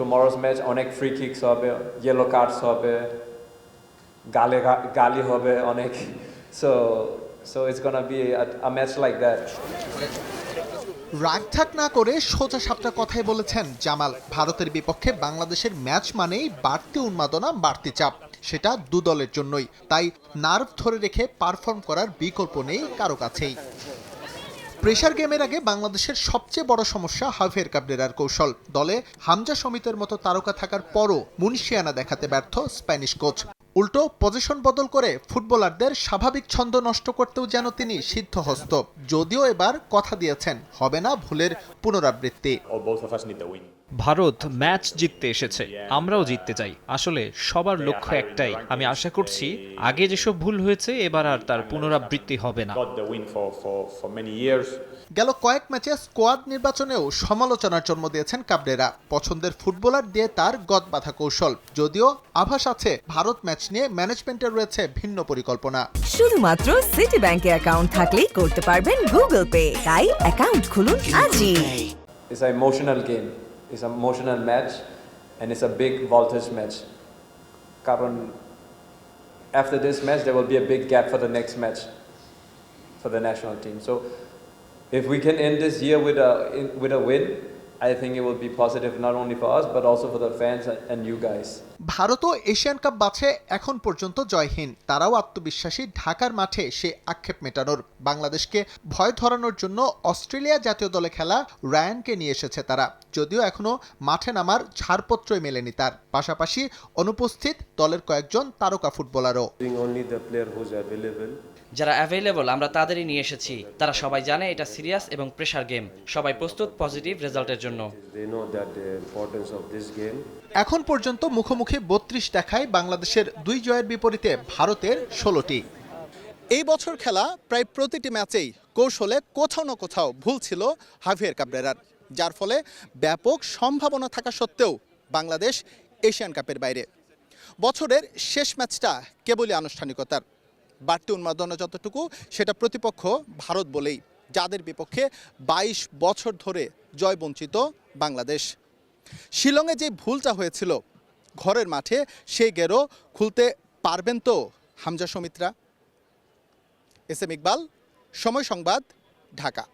tomorrow's match অনেক free kicks হবে yellow cards হবে, গালে গালি হবে অনেক। So so it's gonna be a match like that রাগঢাক না করে সোজা সাপটা কথাই বলেছেন জামাল। ভারতের বিপক্ষে বাংলাদেশের ম্যাচ মানেই বাড়তি উন্মাদনা, বাড়তি চাপ। সেটা দু দলের জন্যই। তাই নার্ভ ধরে রেখে পারফর্ম করার বিকল্প নেই কারও কাছেই। প্রেশার গেমের আগে বাংলাদেশের সবচেয়ে বড় সমস্যা হাভিয়ার কাবরেরার কৌশল। দলে হামজা সমিতের মতো তারকা থাকার পরও মুনিশিয়ানা দেখাতে ব্যর্থ স্প্যানিশ কোচ। উল্টো পজিশন বদল করে ফুটবলারদের স্বাভাবিক ছন্দ নষ্ট করতেও যেন তিনি সিদ্ধহস্ত যদিও এবার কথা দিয়েছেন হবে না ভুলের পুনরাবৃত্তি. ভারত ম্যাচ জিততে এসেছে আমরাও জিততে চাই আসলে সবার লক্ষ্য একটাই আমি আশা করছি আগে যেসব ভুল হয়েছে এবার আর তার পুনরাবৃত্তি হবে না. গেল কয়েক ম্যাচে স্কোয়াড নির্বাচনেও সমালোচনার জন্ম দিয়েছেন কাবরেরা পছন্দের ফুটবলার দিয়ে তার গদবাধা কৌশল যদিও আভাস আছে ভারত ম্যাচ নিয়ে ম্যানেজমেন্টের রয়েছে ভিন্ন পরিকল্পনা শুধুমাত্র সিটি ব্যাংকে অ্যাকাউন্ট থাকলেই করতে পারবেন গুগল পে তাই অ্যাকাউন্ট খুলুন আজই It's an emotional game. It's an emotional match, and it's a big voltage match. কারণ after this match, there will be a big gap for the next match for the national team. So, if we can end this year with a in, with a win, I think it will be positive not only for us but also for the fans and, and you guys. ভারতও Asian cup বাছে এখন পর্যন্ত জয়হীন। তারাও আত্মবিশ্বাসী। ঢাকার মাঠে সে আক্ষেপ মেটানোর। বাংলাদেশকে ভয় ধরানোর জন্য অস্ট্রেলিয়া জাতীয় দলে খেলা রায়ানকে নিয়ে এসেছে তারা। যদিও এখনও মাঠে নামার ছাড়পত্রই মেলেনি তার। পাশাপাশি অনুপস্থিত দলের কয়েকজন তারকা ফুটবলারও. যারা অ্যাভেলেবল আমরা তাদেরই নিয়ে এসেছি। তারা সবাই জানে এটা সিরিয়াস এবং প্রেশার গেম সবাই প্রস্তুত পজিটিভ রেজাল্টের জন্য. এখন পর্যন্ত মুখোমুখি বত্রিশ দেখায় বাংলাদেশের দুই জয়ের বিপরীতে ভারতের ষোলোটি। এই বছর খেলা প্রায় প্রতিটি ম্যাচেই কৌশলে কোথাও না কোথাও ভুল ছিল হাভিয়ার কাবরেরার, যার ফলে ব্যাপক সম্ভাবনা থাকা সত্ত্বেও বাংলাদেশ এশিয়ান কাপের বাইরে। বছরের শেষ ম্যাচটা কেবলই আনুষ্ঠানিকতার। বাড়তি উন্মাদনা যতটুকু, সেটা প্রতিপক্ষ ভারত বলেই, যাদের বিপক্ষে ২২ বছর ধরে জয়বঞ্চিত বাংলাদেশ। শিলংয়ে যে ভুলটা হয়েছিল ঘরের মাঠে, সেই গেরো খুলতে পারবেন তো, Hamza সমিত্রা? S M Iqbal, Somoy Sangbad, Dhaka.